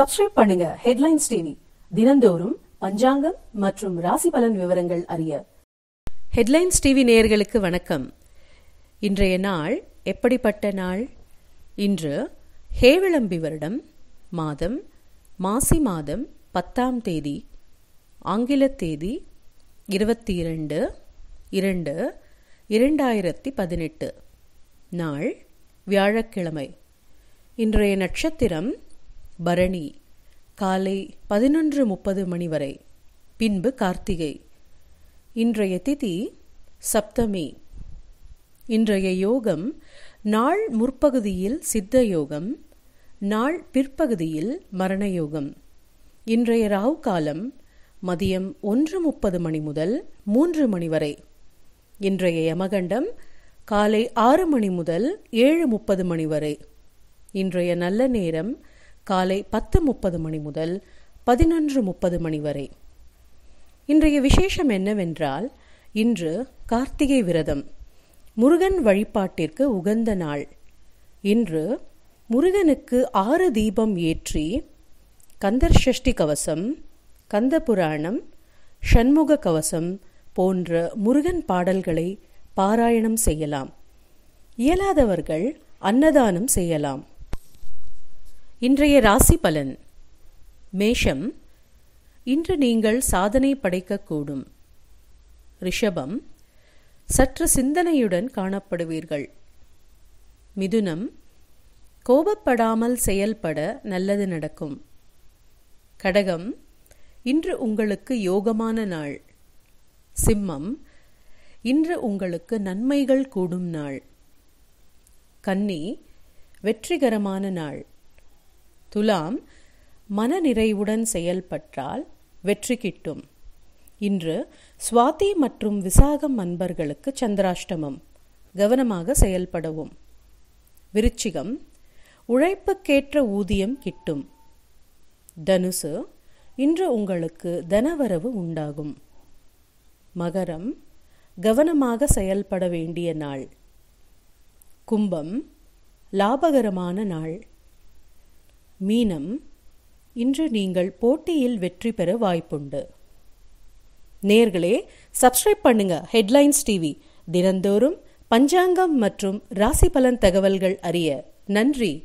Subscribe பண்ணுங்க. Headlines TV தினந்தோறும் பஞ்சாங்கம் மற்றும் ராசி பலன் விவரங்கள் அறிய. ஹெட்லைன்ஸ் டிவி நேயர்களுக்கு வணக்கம். இன்றைய நாள் எப்படிப்பட்ட நாள்? இன்று ஹேவிளம்பி வருடம் மாதம் மாசி மாதம் பத்தாம் தேதி ஆங்கில தேதி இருபத்தி இரண்டு இரண்டு இரண்டாயிரத்தி பதினெட்டு. நாள் வியாழக்கிழமை. இன்றைய நட்சத்திரம் பரணி காலை பதினொன்று முப்பது மணி வரை பின்பு கார்த்திகை. இன்றைய திதி சப்தமி. இன்றைய யோகம் நாள் முற்பகுதியில் சித்த யோகம் நாள் பிற்பகுதியில் மரண யோகம் இன்றைய ராகு காலம் மதியம் ஒன்று முப்பது மணி முதல் மூன்று மணி வரை. இன்றைய யமகண்டம் காலை ஆறு மணி முதல் ஏழு முப்பது மணி வரை. இன்றைய நல்ல நேரம் காலை பத்து முப்பது மணி முதல் பதினொன்று முப்பது மணி வரை. இன்றைய விசேஷம் என்னவென்றால் இன்று கார்த்திகை விரதம் முருகன் வழிபாட்டிற்கு உகந்த நாள். இன்று முருகனுக்கு ஆறு தீபம் ஏற்றி கந்தர் சஷ்டி கவசம் கந்த புராணம் ஷண்முக கவசம் போன்ற முருகன் பாடல்களை பாராயணம் செய்யலாம். இயலாதவர்கள் அன்னதானம் செய்யலாம். இன்றைய ராசி பலன். மேஷம் இன்று நீங்கள் சாதனை படைக்கக்கூடும். ரிஷபம் சற்று சிந்தனையுடன் காணப்படுவீர்கள். மிதுனம் கோபப்படாமல் செயல்பட நல்லது நடக்கும். கடகம் இன்று உங்களுக்கு யோகமான நாள். சிம்மம் இன்று உங்களுக்கு நன்மைகள் கூடும் நாள். கன்னி வெற்றிகரமான நாள். துலாம் மனநிறைவுடன் செயல்பட்டால் வெற்றி கிட்டும். இன்று சுவாதி மற்றும் விசாகம் அன்பர்களுக்கு சந்திராஷ்டமம். கவனமாக செயல்படவும். விருச்சிகம் உழைப்புக்கேற்ற ஊதியம் கிட்டும். தனுசு இன்று உங்களுக்கு தனவரவு உண்டாகும். மகரம் கவனமாக செயல்பட வேண்டிய நாள். கும்பம் லாபகரமான நாள். மீனம் இன்று நீங்கள் போட்டியில் வெற்றி பெற வாய்ப்புண்டு. நேர்களே சப்ஸ்கிரைப் பண்ணுங்க ஹெட்லைன்ஸ் டிவி தினந்தோறும் பஞ்சாங்கம் மற்றும் ராசி பலன் தகவல்கள் அறிய நன்றி.